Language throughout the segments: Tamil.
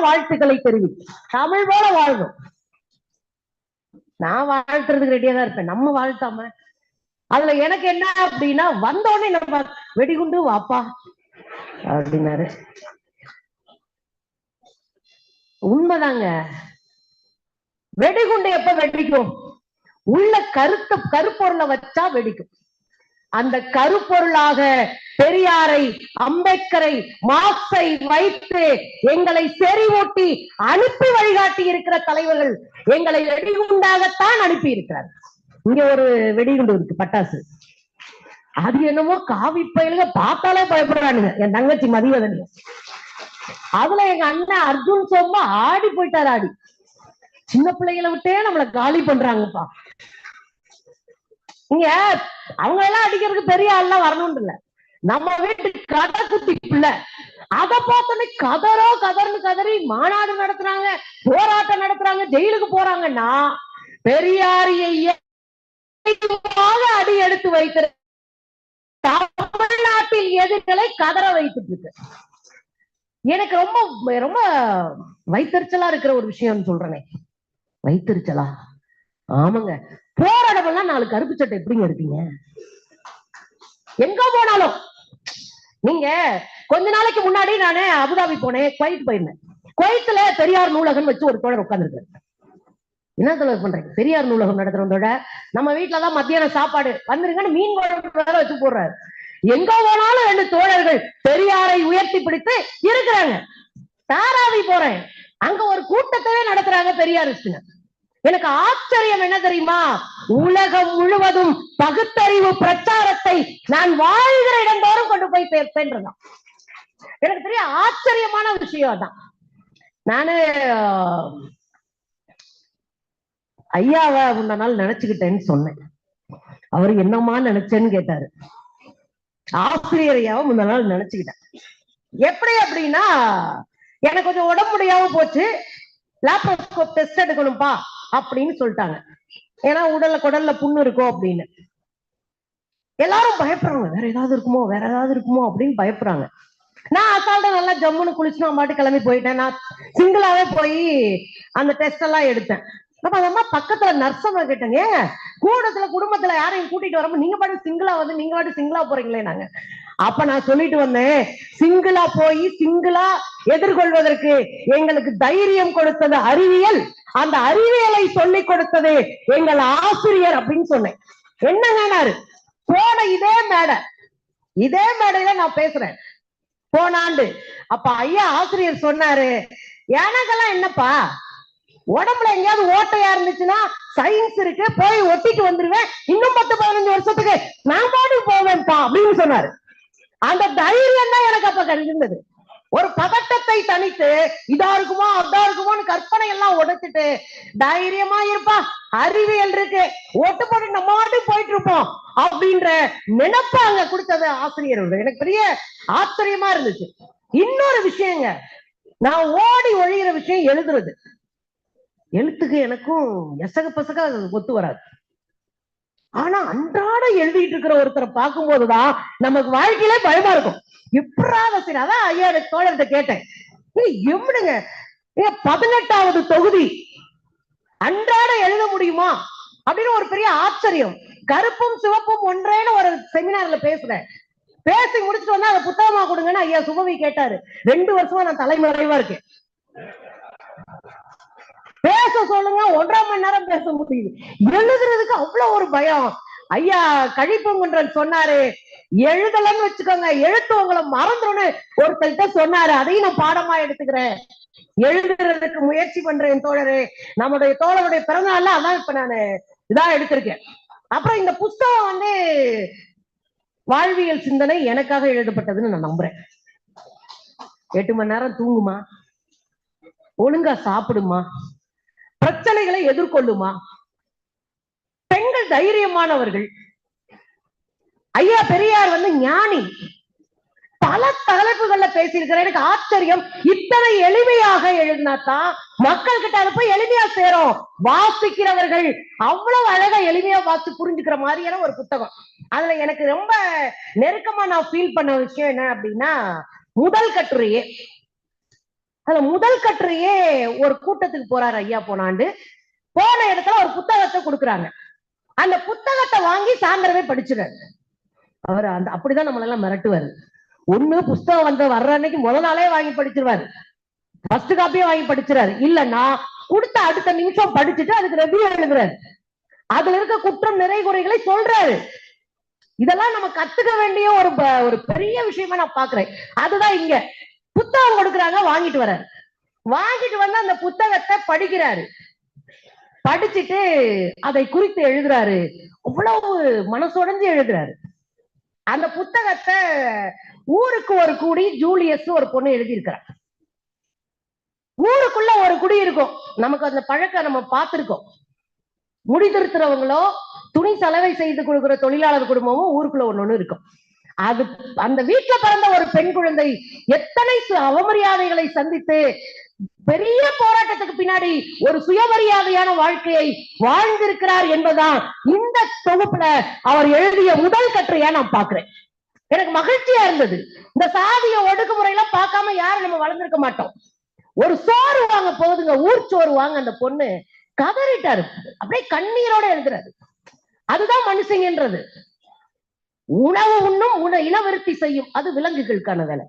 வாழ்த்துக்களை தெரிவிக்கும் தமிழ் போல வாழ்வோம். நான் வாழ்த்துறதுக்கு ரெடியா தான் இருப்பேன். நம்ம வாழ்த்தாம. அதுல எனக்கு என்ன அப்படின்னா வந்தோடனே நம்ம வெடிகுண்டு வாப்பா அப்படின்னாரு. உண்மைதாங்க. வெடிகுண்டு எப்ப வெடிக்கும்? உள்ள கருத்து கருப்பொருளை வச்சா வெடிக்கும். அந்த கருப்பொருளாக பெரியாரை அம்பேத்கரை மார்க்ஸை வைத்து எங்களை செறிவூட்டி அனுப்பி வழிகாட்டி இருக்கிற தலைவர்கள் எங்களை வெடிகுண்டாகத்தான் அனுப்பி இருக்கிறார் இங்க ஒரு வெடிகுண்டு இருக்கு பட்டாசு. அது என்னமோ காவி பயிலுங்க பார்த்தாலே பயப்படுறானுங்க. என் தங்கச்சி மதியதன் அதுல எங்க அண்ணன் அர்ஜுன் சோம்பா ஆடி போயிட்டாரு ஆடி. சின்ன பிள்ளைகளை விட்டே நம்மளை காலி பண்றாங்கப்பா. இங்க அவங்க எல்லாம் அடிக்கிறதுக்கு பெரிய ஆள்லாம் வரணும்னு இல்ல. நம்ம வீட்டு கதை குட்டி பிள்ளை. அத பார்த்தோன்னே கதறோ கதர்னு கதறி மாநாடு நடத்துறாங்க போராட்டம் நடத்துறாங்க ஜெயிலுக்கு போறாங்கன்னா பெரியாரிய அடி எடுத்து வைத்திரு தமிழ்நாட்டில் எதிர்களை கதற வைத்துட்டு இருக்கு. எனக்கு ரொம்ப ரொம்ப வைத்தறிச்சலா இருக்கிற ஒரு விஷயம் சொல்றேனே. வைத்தறிச்சலா? ஆமாங்க. போராடமெல்லாம் நாலு கருப்பு சட்டை எப்படிங்க இருக்கீங்க எங்க போனாலும். நீங்க கொஞ்ச நாளைக்கு முன்னாடி நானே அபுதாபி போனேன் குவைத் போயிருந்தேன். குவைத்துல பெரியார் நூலகம் வச்சு ஒரு தோழர் உட்கார்ந்துருக்காரு. என்ன தோழர் பண்றேன் பெரியார் நூலகம் நடத்துறதோட நம்ம வீட்டுலதான் மத்தியான சாப்பாடு. வந்துருங்கன்னு மீன் குழம்பு வேற வச்சு போடுறாரு. எங்க போனாலும் ரெண்டு தோழர்கள் பெரியாரை உயர்த்தி பிடித்து இருக்கிறாங்க. தாராவி போறேன். அங்க ஒரு கூட்டத்தவே நடத்துறாங்க பெரியாரிஸ்டுங்க எனக்கு ஆச்சரியம் என்ன தெரியுமா? உலகம் முழுவதும் பகுத்தறிவு பிரச்சாரத்தை நான் வாழ்கிற இடந்தோறும் கொண்டு போய் சேர்ப்பேன்றதான் எனக்கு தெரிய ஆச்சரியமான விஷயம் தான் நானு ஐயாவ ஐயாவை முன்ன நாள் நினைச்சுக்கிட்டேன்னு சொன்னேன். அவரு என்னமா நினைச்சேன்னு கேட்டாரு. ஆசிரியர் ஐயாவை முன்ன நாள் நினைச்சுக்கிட்டேன். எப்படி அப்படின்னா எனக்கு கொஞ்சம் உடம்பு முடியாம போச்சு. லேப்ரோஸ்கோப் டெஸ்ட் எடுக்கணும்பா. அப்படின்னு சொல்லிட்டாங்க. ஏன்னா உடல்ல குடல்ல புண்ணு இருக்கும் அப்படின்னு. எல்லாரும் பயப்படுறாங்க. வேற ஏதாவது இருக்குமோ வேற ஏதாவது இருக்குமோ அப்படின்னு பயப்படுறாங்க. நான் அசால்ட்டா நல்லா ஜம்முன்னு குளிச்சு நான் பாட்டு கிளம்பி போயிட்டேன். நான் சிங்கிளாவே போய் அந்த டெஸ்ட் எல்லாம் எடுத்தேன். அப்ப அந்த அம்மா பக்கத்துல நர்சம்மா கேட்டேங்க கூடத்துல குடும்பத்துல யாரையும் கூட்டிட்டு வரப்ப நீங்க பாட்டு சிங்கிளா வந்து நீங்க பாட்டு சிங்கிளா போறீங்களே நாங்க. அப்ப நான் சொல்லிட்டு வந்தேன் சிங்கிளா போய் சிங்கிளா எதிர்கொள்வதற்கு எங்களுக்கு தைரியம் கொடுத்தது அறிவியல். அந்த அறிவியலை சொல்லிக் கொடுத்தது எங்கள் ஆசிரியர் அப்படின்னு சொன்னேன். என்னங்கன்னாரு போன இதே மேடை. இதே மேடையில நான் பேசுறேன். போன ஆண்டு. அப்ப ஐயா ஆசிரியர் சொன்னாரு எனக்கெல்லாம் என்னப்பா? உடம்புல எங்கேயாவது ஓட்டையா இருந்துச்சுன்னா சயின்ஸ் இருக்கு போய் ஒட்டிட்டு வந்துருவேன். இன்னும் பத்து பதினஞ்சு வருஷத்துக்கு நான் பாட்டு போவேன்ப்பா அப்படின்னு சொன்னாரு. அந்த தைரியம் தான் எனக்கு அப்ப கண்டிருந்தது ஒரு பதட்டத்தை தனித்து இதா இருக்குமோ அதா இருக்குமோன்னு கற்பனை எல்லாம் உடைச்சிட்டு தைரியமா இருப்பா அறிவியல் இருக்கு ஒட்டு போட்டு நம்ம பாட்டுக்கு போயிட்டு இருப்போம் அப்படின்ற நினைப்ப அங்க கொடுத்தது ஆசிரியர் எனக்கு பெரிய ஆச்சரியமா இருந்துச்சு. இன்னொரு விஷயங்க நான் ஓடி ஒழிகிற விஷயம் எழுதுறது. எழுத்துக்கு எனக்கும் எசக பசக ஒத்து வராது. ஆனா அன்றாட எழுதிட்டு இருக்கிற ஒருத்தரை பார்க்கும் போதுதான் நமக்கு வாழ்க்கையில பயமா இருக்கும். எப்படாத அதான் ஐயா எனக்கு தோழர்கிட்ட கேட்டேன் ஏய், எப்படிங்க பதினெட்டாவது தொகுதி. அன்றாட எழுத முடியுமா? அப்படின்னு ஒரு பெரிய ஆச்சரியம். கருப்பும் சிவப்பும் ஒன்றேன்னு ஒரு செமினார்ல பேசுறேன் பேசி முடிச்சுட்டு வந்தா அதை புத்தகமா கொடுங்கன்னு ஐயா சுபவி கேட்டாரு. ரெண்டு வருஷமா நான் தலைமறைவா இருக்கேன். பேச சொல்லுங்க ஒன்றரை மணி நேரம் பேச முடியுது. எழுதுறதுக்கு அவ்வளவு ஒரு பயம். ஐயா கழிப்பங்குன்றன் சொன்னாரு. எழுதலன்னு வச்சுக்கோங்க எழுத்து உங்களை மறந்துடும் ஒருத்தர்கிட்ட சொன்னாரு. அதையும் நான் பாடமா எடுத்துக்கிறேன். எழுதுறதுக்கு முயற்சி பண்றேன் தோழரே. நம்முடைய தோழருடைய பிறந்தநாள்ல அதான் இப்ப நானு இதா எடுத்திருக்கேன். அப்புறம் இந்த புஸ்தகம் வந்து வாழ்வியல் சிந்தனை எனக்காக எழுதப்பட்டதுன்னு நான் நம்புறேன். எட்டு மணி நேரம் தூங்குமா? ஒழுங்கா சாப்பிடுமா? பிரச்சனைகளை எதிர்கொள்ளுமா? பெண்கள் தைரியமானவர்கள். ஐயா பெரியார் வந்து ஞானி. பல தலைப்புகள்ல பேசியிருக்கிற எனக்கு ஆச்சரியம். இத்தனை எளிமையாக எழுதினாத்தான் மக்கள் கிட்ட அதை போய் எளிமையா சேரும். வாசிக்கிறவர்கள் அவ்வளவு அழகா எளிமையா வாசி புரிஞ்சுக்கிற மாதிரியான ஒரு புத்தகம். அதுல எனக்கு ரொம்ப நெருக்கமா நான் ஃபீல் பண்ண விஷயம் என்ன அப்படின்னா முதல் கட்டுரையே. அதுல முதல் கட்டுரையே ஒரு கூட்டத்துக்கு போறாரு ஐயா போனாண்டு போன இடத்துல ஒரு புத்தகத்தை கொடுக்குறாங்க. அந்த புத்தகத்தை வாங்கி சாயந்தரமே படிச்சிடாரு அவர் அந்த அப்படிதான் நம்மள எல்லாம் மிரட்டுவாரு. ஒண்ணு புஸ்தகம் வந்து வர்ற அன்னைக்கு முத நாளே வாங்கி படிச்சிருவாரு. ஃபர்ஸ்ட் காப்பியே வாங்கி படிச்சிடாரு இல்லைன்னா கொடுத்த அடுத்த நிமிஷம் படிச்சுட்டு அதுக்கு ரெவ்யூ எழுதுறாரு அதுல இருக்க குற்றம் நிறை குறைகளை சொல்றாரு. இதெல்லாம் நம்ம கத்துக்க வேண்டிய ஒரு ஒரு பெரிய விஷயமா நான் பாக்குறேன். அதுதான் இங்க. புத்தகம் கொடுக்குறாங்க வாங்கிட்டு வர்றாரு. வாங்கிட்டு வந்து அந்த புத்தகத்தை படிக்கிறாரு. படிச்சுட்டு அதை குறித்து எழுதுறாரு. அவ்வளவு மனசுடைஞ்சு எழுதுறாரு. அந்த புத்தகத்தை ஊருக்கு ஒரு கூடி ஜூலியஸ் ஒரு பொண்ணு எழுதியிருக்கிறார் ஊருக்குள்ள ஒரு குடி இருக்கும். நமக்கு அந்த பழக்கம் நம்ம பார்த்திருக்கோம். முடி திருத்துறவங்களோ துணி சலவை செய்து கொடுக்கிற தொழிலாளர் குடும்பமும் ஊருக்குள்ள ஒண்ணு ஒண்ணு இருக்கும். அது அந்த வீட்டுல பிறந்த ஒரு பெண் குழந்தை எத்தனை சு- அவமரியாதைகளை சந்தித்து பெரிய போராட்டத்துக்கு பின்னாடி ஒரு சுயமரியாதையான வாழ்க்கையை வாழ்ந்திருக்கிறார் என்பதுதான் இந்த தொகுப்புல அவர் எழுதிய முதல் கட்டுரையா நான் பாக்குறேன் எனக்கு மகிழ்ச்சியா இருந்தது. இந்த சாதிய ஒடுக்குமுறையெல்லாம் பார்க்காம யாரும் நம்ம வளர்ந்திருக்க மாட்டோம்? ஒரு சோறு வாங்க போகுதுங்க ஊர் சோறு வாங்க அந்த பொண்ணு கதறிட்டாரு. அப்படியே கண்ணீரோட எழுதுறாரு. அதுதான் மனுஷங்கன்றது. உணவு உண்ணும் உண இனவருத்தி செய்யும். அது விலங்குகளுக்கான வேலை.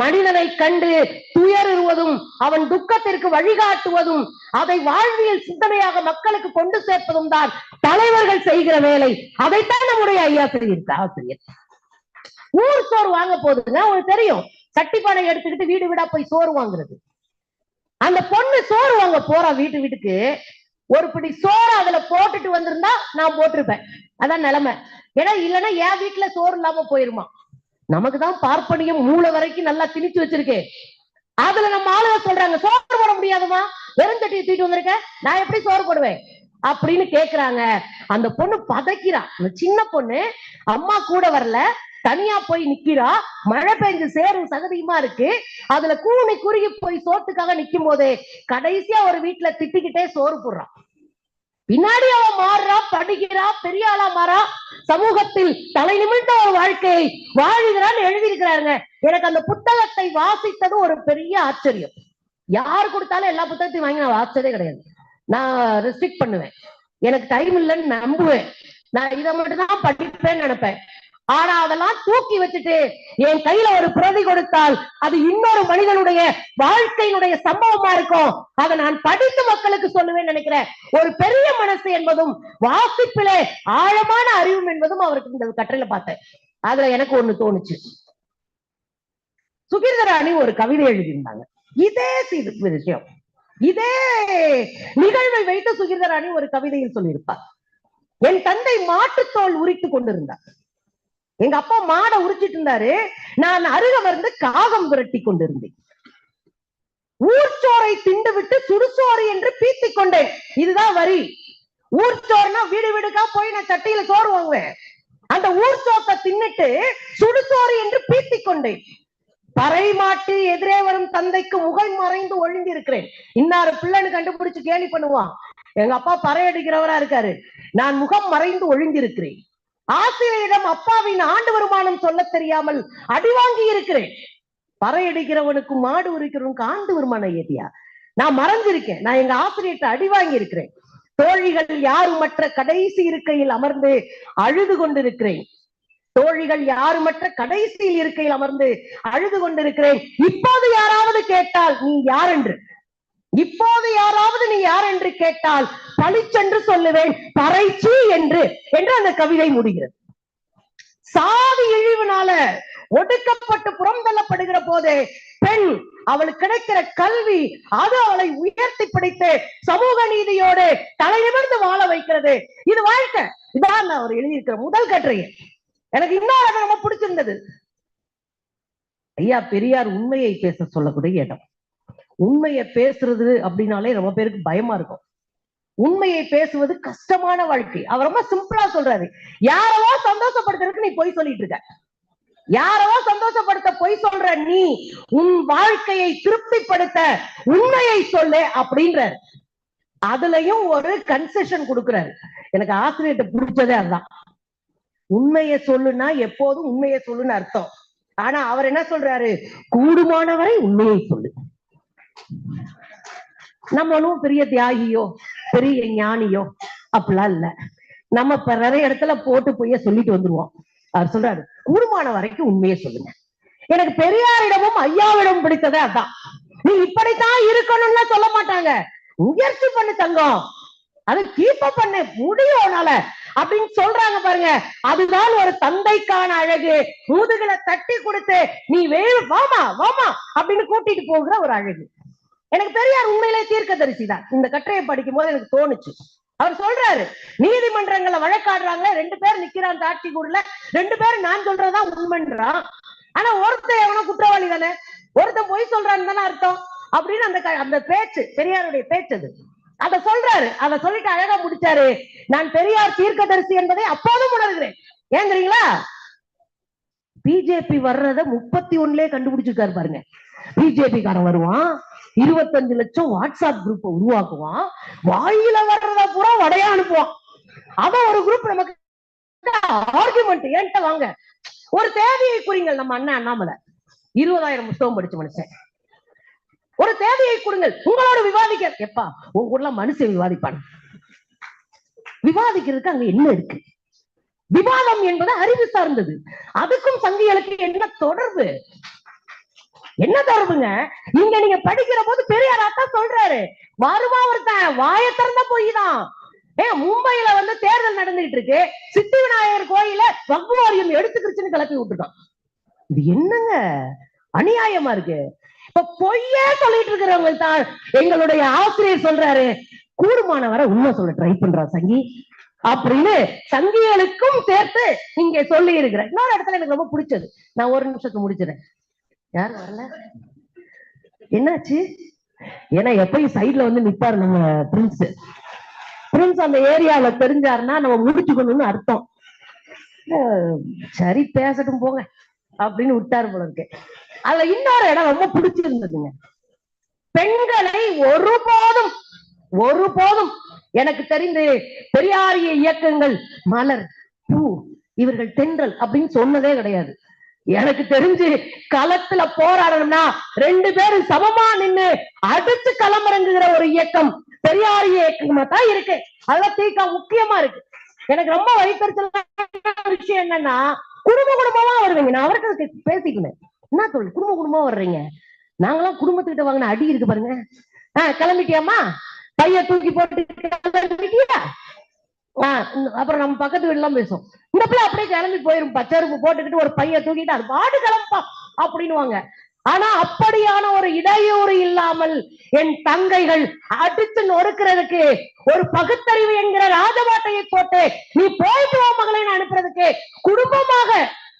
மனிதனை கண்டு துயருவதும் அவன் துக்கத்திற்கு வழிகாட்டுவதும் அதை வாழ்வியல் சிந்தனையாக மக்களுக்கு கொண்டு சேர்ப்பதும் தான் தலைவர்கள் செய்கிற வேலை. அதைத்தான் நம்முடைய ஐயா செய்திருக்க ஆசிரியர் ஊர் சோறு வாங்க போகுதுங்க உங்களுக்கு தெரியும். சட்டிப்பானை எடுத்துக்கிட்டு வீடு வீடா போய் சோறு வாங்குறது. அந்த பொண்ணு சோறு வாங்க போறா வீட்டு வீட்டுக்கு. ஒரு பிடி சோறு அதுல போட்டுட்டு வந்திருந்தா நான் போட்டிருப்பேன். அதான் நிலைமை. ஏன்னா இல்லைன்னா என் வீட்டுல சோறு இல்லாம போயிருமா? நமக்கு தான் பார்ப்பனியம் மூளை வரைக்கும் நல்லா திணிச்சு வச்சிருக்கேன் அதுல நம்ம ஆளுங்க சொல்றாங்க சோறு போட முடியாதுமா வெறுஞ்சட்டியை தூக்கிட்டு வந்திருக்க நான் எப்படி சோறு போடுவேன்? அப்படின்னு கேக்குறாங்க. அந்த பொண்ணு பதைக்கிறா. அந்த சின்ன பொண்ணு அம்மா கூட வரல தனியா போய் நிக்கிறா. மழை பெஞ்சு சேரும் சகதியுமா இருக்கு. அதுல கூனி குறுகி போய் சோத்துக்காக நிக்கும் போதே கடைசியா ஒரு வீட்டுல திட்டிக்கிட்டே சோறு போடுறான் பின்னாடி அவ மாறுறா படிக்கிறா பெரிய ஆளா மாறா. சமூகத்தில் தலை நிமிர்ந்த ஒரு வாழ்க்கையை வாழ்கிறான்னு எழுதியிருக்கிறாருங்க. எனக்கு அந்த புத்தகத்தை வாசித்தது ஒரு பெரிய ஆச்சரியம். யார் கொடுத்தாலும் எல்லா புத்தகத்தையும் வாங்கி நான் வாசிச்சதே கிடையாது. நான் ரெஸ்ட்ரிக்ட் பண்ணுவேன். எனக்கு டைம் இல்லைன்னு நம்புவேன். நான் இதை மட்டும் தான் படிப்பேன்னு நினைப்பேன். ஆனா அதெல்லாம் தூக்கி வச்சுட்டு என் கையில ஒரு பிரதி கொடுத்தால் அது இன்னொரு மனிதனுடைய வாழ்க்கையினுடைய சம்பவமா இருக்கும். அதை நான் படித்து மக்களுக்கு சொல்லுவேன் நினைக்கிறேன். ஒரு பெரிய மனசு என்பதும் வாசிப்பிலே ஆழமான அறிவும் என்பதும் அவருக்கு இந்த கட்டளை பார்த்தேன். அதுல எனக்கு ஒண்ணு தோணுச்சு. சுகீர்தராணி ஒரு கவிதை எழுதியிருந்தாங்க. இதே விஷயம். இதே நிகழ்வை வைத்து சுகீர்தராணி ஒரு கவிதையில் சொல்லியிருப்பார். என் தந்தை மாட்டுத்தோல் உரித்து கொண்டிருந்தார். எங்க அப்பா மாடை உரிச்சிட்டு இருந்தாரு. நான் அருக வந்து காகம் விரட்டி கொண்டிருந்தேன். ஊர்ச்சோரை திண்டு விட்டு சுடுசோறு என்று பீத்திக் கொண்டேன். இதுதான் வரி. ஊர்ச்சோறுனா வீடு வீடுக்கா போய் நான் சட்டையில சோறு வாங்குவேன். அந்த ஊர் சோத்தை தின்னுட்டு சுடுசோறு என்று பீத்திக் கொண்டேன். பறை மாட்டு எதிரே வரும் தந்தைக்கு முகம் மறைந்து ஒழிந்திருக்கிறேன் இன்னாரு பிள்ளைன்னு கண்டுபிடிச்சு கேலி பண்ணுவான். எங்க அப்பா பறை அடிக்கிறவரா இருக்காரு. நான் முகம் மறைந்து ஒழிந்திருக்கிறேன் ஆசிரியரிடம் அப்பாவின் ஆண்டு வருமானம் சொல்ல தெரியாமல் அடி வாங்கி இருக்கிறேன். பறை அடிக்கிறவனுக்கு மாடு உரிக்கிறவனுக்கு ஆண்டு வருமானம் ஏதியா நான் மறந்திருக்கேன். நான் எங்க ஆசிரியர்கிட்ட அடி வாங்கி இருக்கிறேன். தோழிகள் யாருமற்ற கடைசி இருக்கையில் அமர்ந்து அழுது கொண்டிருக்கிறேன். தோழிகள் யாருமற்ற கடைசியில் இருக்கையில் அமர்ந்து அழுது கொண்டிருக்கிறேன். இப்போது யாராவது கேட்டால் நீ யார்? என்று இப்போது யாராவது நீ யார் என்று கேட்டால் பளிச்சென்று சொல்லுவேன் பறைச்சி என்று என்று அந்த கவிதை முடிகிறது. சாதி இழிவுனால ஒடுக்கப்பட்டு புறந்தள்ளப்படுகிற போதே பெண் அவளுக்கு கிடைக்கிற கல்வி அது அவளை உயர்த்தி பிடித்து சமூக நீதியோடு தலைநிமிர்ந்து வாழ வைக்கிறது. இது வாழ்க்கை. இதான் நான் அவர் எழுதியிருக்கிற முதல் கட்டுரையை எனக்கு இன்னொரு ரொம்ப பிடிச்சிருந்தது. ஐயா பெரியார் உண்மையை பேச சொல்லக்கூடிய இடம். உண்மையை பேசுறது அப்படின்னாலே ரொம்ப பேருக்கு பயமா இருக்கும். உண்மையை பேசுவது கஷ்டமான வாழ்க்கை. அவர் ரொம்ப சிம்பிளா சொல்றாரு. யாரவோ சந்தோஷப்படுத்துறதுக்கு நீ பொய் சொல்லிட்டு இருக்க. யாரவோ சந்தோஷப்படுத்த பொய் சொல்ற நீ உன் வாழ்க்கையை திருப்திப்படுத்த உண்மையை சொல்லு அப்படின்றாரு. அதுலயும் ஒரு கன்செஷன் கொடுக்குறாரு. எனக்கு ஆசிரியர்கிட்ட பிடிச்சதே அதுதான். உண்மையை சொல்லுனா எப்போதும் உண்மையை சொல்லுன்னு அர்த்தம். ஆனா அவர் என்ன சொல்றாரு? கூடுமானவரை உண்மையை சொல்லு. நம்ம ஒன்றும் பெரிய தியாகியோ பெரிய ஞானியோ அப்படிலாம் இல்ல. நம்ம இப்ப நிறைய இடத்துல போட்டு போய் சொல்லிட்டு வந்துருவோம். அவர் சொல்றாரு கூடுமான வரைக்கும் உண்மையை சொல்லுங்க. எனக்கு பெரியாரிடமும் ஐயாவிடமும் பிடித்ததே அதான். நீ இப்படித்தான் இருக்கணும்னு சொல்ல மாட்டாங்க. முயற்சி பண்ணு தங்கம். அது கீப்ப பண்ணு. முடியும் உன்னால. அப்படின்னு சொல்றாங்க பாருங்க. அதுதான் ஒரு தந்தைக்கான அழகு. முதுகுல தட்டி கொடுத்து நீ வேறு வாமா வாமா அப்படின்னு கூட்டிட்டு போகிற ஒரு அழகு. எனக்கு பெரியார் உண்மையிலே தீர்க்க தரிசி தான். இந்த கட்டுரையை படிக்கும் போது எனக்கு தோணுச்சு. அவர் சொல்றாரு நீதிமன்றங்களை வழக்காடுறாங்க ரெண்டு பேர் நிக்கிறான் தாட்சி கூடல ரெண்டு பேரும் நான் சொல்றதுதான் உண்மைன்றான். ஆனா ஒருத்தன் எவனோ குற்றவாளி தானே? ஒருத்தன் பொய் சொல்றான்னு தானே அர்த்தம்? அப்படின்னு அந்த அந்த பேச்சு பெரியாருடைய பேச்சு அது. அத சொல்றாரு அத சொல்லிட்டு அழகா முடிச்சாரு. நான் பெரியார் தீர்க்கதரிசி என்பதை அப்போதும் உணர்கிறேன். ஏன் பிஜேபி வர்றத முப்பத்தி ஒண்ணுலயே கண்டுபிடிச்சிருக்காரு பாருங்க. பிஜேபி காரன் வருவான் இருபத்தஞ்சு லட்சம் வாட்ஸ்அப் குரூப் உருவாக்குவான். வாயில வர்றத பூரா வடையா அனுப்புவான். அவன் ஒரு குரூப் நமக்கு ஆர்குமெண்ட் ஏன்ட்ட வாங்க. ஒரு தேதியை குறிங்கள் நம்ம அண்ணன் அண்ணாமலை. இருபதாயிரம் புத்தகம் படிச்ச மனுஷன். ஒரு தேதியை கொடுங்கள் உங்களோட விவாதிக்க எப்பா உங்க ஊர்ல மனுஷன் விவாதிப்பான். விவாதிக்கிறதுக்கு அங்க என்ன இருக்கு? விவாதம் என்பது அறிவு சார்ந்தது. அதுக்கும் சங்கிகளுக்கு என்ன தொடர்பு? என்ன தொடர்புங்க? இங்க நீங்க படிக்கிற போது பெரியார் அதான் சொல்றாரு. வருவா ஒருத்தன்? வாய திறந்த போய் தான் ஏன் மும்பையில வந்து தேர்தல் நடந்துகிட்டு இருக்கு. சித்தி விநாயகர் கோயில வகுவாரியம் எடுத்துக்கிருச்சுன்னு கிளப்பி விட்டுட்டான். இது என்னங்க? அநியாயமா இருக்கு. இப்ப பொய்யே சொல்லிட்டு இருக்கிறவங்க தான் எங்களுடைய ஆசிரியர் சொல்றாரு. கூடுமானவரை உண்மை சொல்ல ட்ரை பண்றா சங்கி. அப்படின்னு சங்கிகளுக்கும் சேர்த்து இங்க சொல்லி இருக்கிறேன் இன்னொரு இடத்துல எனக்கு ரொம்ப பிடிச்சது. நான் ஒரு நிமிஷத்துக்கு முடிச்சிடறேன். யாரும் வரல? என்னாச்சு? ஏன்னா எப்பயும் சைடுல வந்து நிப்பாரு நம்ம பிரின்ஸ் பிரின்ஸ் அந்த ஏரியாவுல தெரிஞ்சாருன்னா நம்ம முடிச்சுக்கணும்னு அர்த்தம். சரி பேசட்டும் போங்க அப்படின்னு விட்டாரு போல இருக்கு. அதுல இன்னொரு இடம் ரொம்ப பிடிச்சிருந்ததுங்க. பெண்களை ஒருபோதும் ஒருபோதும் எனக்கு தெரிந்து பெரியாரிய இயக்கங்கள் மலர் பூ இவர்கள் தென்றல் அப்படின்னு சொன்னதே கிடையாது. எனக்கு தெரிஞ்சு களத்துல போராடணும்னா ரெண்டு பேரும் சமமா நின்னு அடுத்து களமிறங்குகிற ஒரு இயக்கம் பெரியார் இயக்கமா தான் இருக்கு. அதெல்லாம் தீக்கா முக்கியமா இருக்கு. எனக்கு ரொம்ப வழித்தறிச்சல் விஷயம் என்னன்னா குடும்ப குடும்பமா வருவீங்க. நான் அவருக்கு பேசிக்கினேன் என்ன தொழில் குடும்ப குடும்பமா வர்றீங்க? நாங்களாம் குடும்பத்துக்கிட்ட வாங்கின அடி இருக்கு பாருங்க. ஆஹ் கிளம்பிட்டியாமா பைய தூக்கி போட்டு கிளம்பிட்டியா? அப்புறம் நம்ம பக்கத்து வீடுலாம் எல்லாம் பேசும் இந்த பிள்ளை அப்படியே கிளம்பி போயிரும். பச்சருப்பு போட்டுக்கிட்டு ஒரு பைய தூக்கிட்டு அது பாட்டு கிளம்பா அப்படின்னுவாங்க. ஆனா அப்படியான ஒரு இடையூறு இல்லாமல் என் தங்கைகள் அடித்து நொறுக்கிறதுக்கு ஒரு பகுத்தறிவு என்கிற ராஜபாட்டையை போட்டு நீ போயிட்டு வா மகளை அனுப்புறதுக்கு குடும்பமாக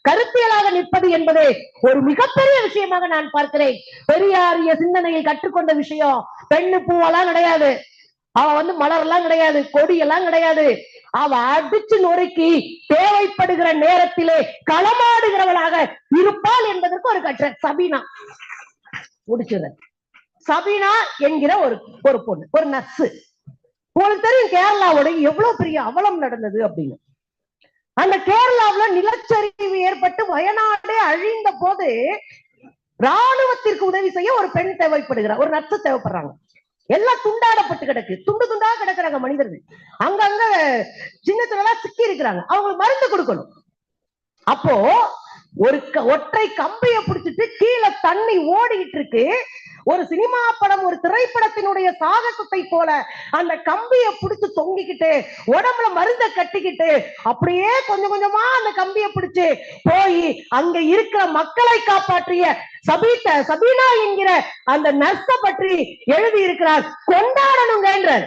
கருத்தியலாக நிற்பது என்பது ஒரு மிகப்பெரிய விஷயமாக நான் பார்க்கிறேன். பெரியாரிய சிந்தனையில் கற்றுக்கொண்ட விஷயம். பெண்ணு பூவெல்லாம் கிடையாது. அவ வந்து மலர்லாம் கிடையாது கொடி எல்லாம் கிடையாது. அவ அடிச்சு நொறுக்கி தேவைப்படுகிற நேரத்திலே களமாடுகிறவளாக இருப்பாள் என்பதற்கு ஒரு கற்ற சபீனா. முடிச்சிடுறேன் சபீனா என்கிற ஒரு ஒரு பொண்ணு ஒரு நர்ஸு உங்களுக்கு தெரியும் கேரளாவோட எவ்வளவு பெரிய அவலம் நடந்தது அப்படின்னு. அந்த கேரளாவுல நிலச்சரிவு ஏற்பட்டு வயநாடே அழிந்த போது ராணுவத்திற்கு உதவி செய்ய ஒரு பெண் தேவைப்படுகிறார் ஒரு நர்ஸ் தேவைப்படுறாங்க. எல்லாம் துண்டாடப்பட்டு கிடக்கு. துண்டு துண்டா கிடக்குறாங்க மனிதர்கள். அங்கங்க சின்ன சின்னதா சிக்கி இருக்கிறாங்க. அவங்களுக்கு மருந்து கொடுக்கணும். அப்போ ஒரு க- ஒற்றை கம்பியை பிடிச்சிட்டு கீழே தண்ணி ஓடிக்கிட்டு இருக்கு. ஒரு சினிமா படம் ஒரு திரைப்படத்தினுடைய சாகசத்தை போல அந்த கம்பியை பிடிச்சு தொங்கிக்கிட்டு உடம்புல மருந்த கட்டிக்கிட்டு அப்படியே கொஞ்சம் கொஞ்சமா அந்த கம்பியை பிடிச்சு போய் அங்க இருக்கிற மக்களை காப்பாற்றிய சபீத்த சபீனா என்கிற அந்த நர்ஸ பற்றி எழுதி இருக்கிறார் கொண்டாடணுங்கன்றார்.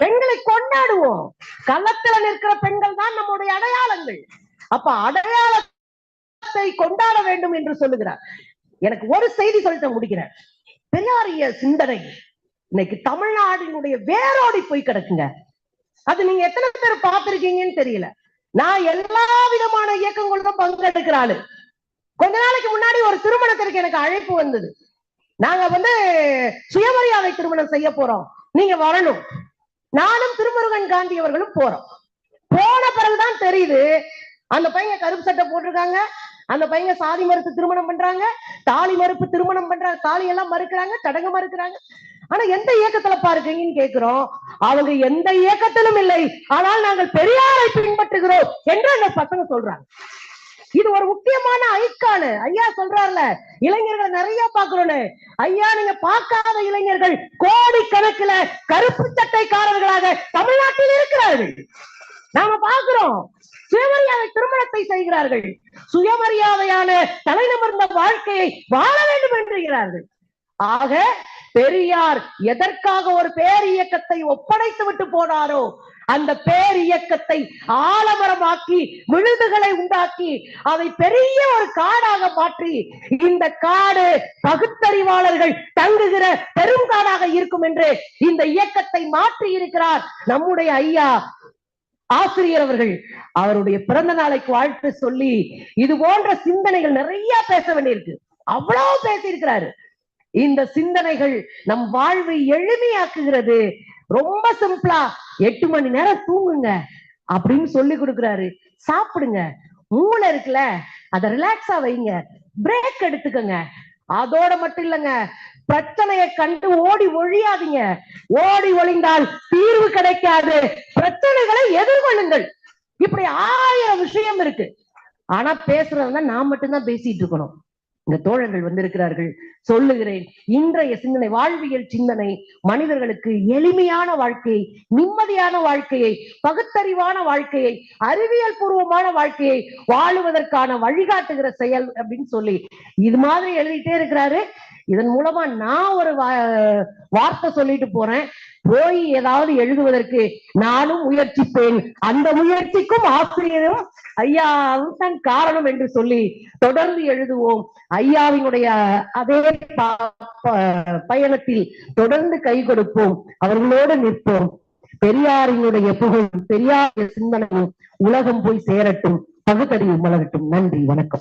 பெண்களை கொண்டாடுவோம். களத்துல நிற்கிற பெண்கள் தான் நம்முடைய அடையாளங்கள். அப்ப அடையாளத்தை கொண்டாட வேண்டும் என்று சொல்லுகிறார். எனக்கு ஒரு செய்தி சொல்லிட்டு முடிக்கிறேன். பெரியாரிய சிந்தனை. இன்னைக்கு தமிழ்நாடினுடைய வேரோடி போய் கிடக்குங்க. அது நீங்க எத்தனை பேர் பார்த்திருக்கீங்கன்னு தெரியல. நான் எல்லா விதமான இயக்கங்களும் பங்கெடுக்கிற ஆளு. கொஞ்ச நாளைக்கு முன்னாடி ஒரு திருமணத்திற்கு எனக்கு அழைப்பு வந்தது. நாங்க வந்து சுயமரியாதை திருமணம் செய்ய போறோம். நீங்க வரணும். நானும் திருமுருகன் காந்தி அவர்களும் போறோம். போன பிறகுதான் தெரியுது. அந்த பையன் கருப்பு சட்டை போட்டிருக்காங்க. அந்த பையங்க சாதி மறுத்து திருமணம் பண்றாங்க தாலி மறுப்பு திருமணம் பண்றாங்க தாலி எல்லாம் மறுக்கிறாங்க சடங்கு மறுக்கிறாங்க. ஆனா எந்த இயக்கத்துல பாருக்கீங்கன்னு கேக்குறோம்? அவங்க எந்த இயக்கத்திலும் இல்லை. ஆனால் நாங்கள் பெரியாரை பின்பற்றுகிறோம் என்று அந்த பசங்க சொல்றாங்க. இது ஒரு முக்கியமான ஐக்கானு. ஐயா சொல்றாருல இளைஞர்களை நிறைய பாக்குறோன்னு ஐயா நீங்க பார்க்காத இளைஞர்கள் கோடி கணக்குல கருப்பு சட்டைக்காரர்களாக தமிழ்நாட்டில் இருக்கிறார்கள். நாம பாக்குறோம் சுயமரியாதை திருமணத்தை செய்கிறார்கள். சுயமரியாதையான தலைநிமிர்ந்த வாழ்க்கையை வாழ வேண்டும் என்றுகிறார்கள். ஆக பெரியார் எதற்காக ஒரு பேர் இயக்கத்தை ஒப்படைத்து விட்டு போனாரோ அந்த பேர் இயக்கத்தை ஆலமரமாக்கி விழுதுகளை உண்டாக்கி அதை பெரிய ஒரு காடாக மாற்றி இந்த காடு பகுத்தறிவாளர்கள் தங்குகிற பெரும் காடாக இருக்கும் என்று இந்த இயக்கத்தை மாற்றி இருக்கிறார் நம்முடைய ஐயா ஆசிரியர் அவர்கள் அவருடைய பிறந்த நாளைக்கு வாழ்த்து சொல்லி இது போன்ற சிந்தனைகள் நிறைய பேச வேண்டியிருக்கு. அவ்வளவு பேசியிருக்கிறாரு. இந்த சிந்தனைகள் நம் வாழ்வை எளிமையாக்குகிறது. ரொம்ப சிம்பிளா எட்டு மணி நேரம் தூங்குங்க அப்படின்னு சொல்லி கொடுக்கிறாரு. சாப்பிடுங்க. மூளை இருக்குல்ல அதை ரிலாக்ஸா வைங்க. பிரேக் எடுத்துக்கங்க. அதோட மட்டும் இல்லைங்க. பிரச்சனையை கண்டு ஓடி ஒழியாதீங்க. ஓடி ஒளிந்தால் தீர்வு கிடைக்காது. பிரச்சனைகளை எதிர்கொள்ளுங்கள். இப்படி ஆயிரம் விஷயம் இருக்கு. ஆனா பேசுறதுனா நான் மட்டும்தான் பேசிட்டு இருக்கணும். இந்த தோழர்கள் வந்திருக்கிறார்கள். சொல்லுகிறேன். இன்றைய சிந்தனை வாழ்வியல் சிந்தனை மனிதர்களுக்கு எளிமையான வாழ்க்கையை நிம்மதியான வாழ்க்கையை பகுத்தறிவான வாழ்க்கையை அறிவியல் பூர்வமான வாழ்க்கையை வாழுவதற்கான வழிகாட்டுகிற செயல் அப்படின்னு சொல்லி இது மாதிரி எழுதிட்டே இருக்கிறாரு. இதன் மூலமா நான் ஒரு வா- வார்த்தை சொல்லிட்டு போறேன். போய் ஏதாவது எழுதுவதற்கு நானும் முயற்சிப்பேன். அந்த முயற்சிக்கும் ஆசிரியரும் ஐயாவும் தான் காரணம் என்று சொல்லி தொடர்ந்து எழுதுவோம். ஐயாவினுடைய அதே பயணத்தில் தொடர்ந்து கை கொடுப்போம். அவர்களோடு நிற்போம். பெரியாரினுடைய புகழும் பெரியாரிய சிந்தனையும் உலகம் போய் சேரட்டும். பகுத்தறிவு மலரட்டும் நன்றி. வணக்கம்.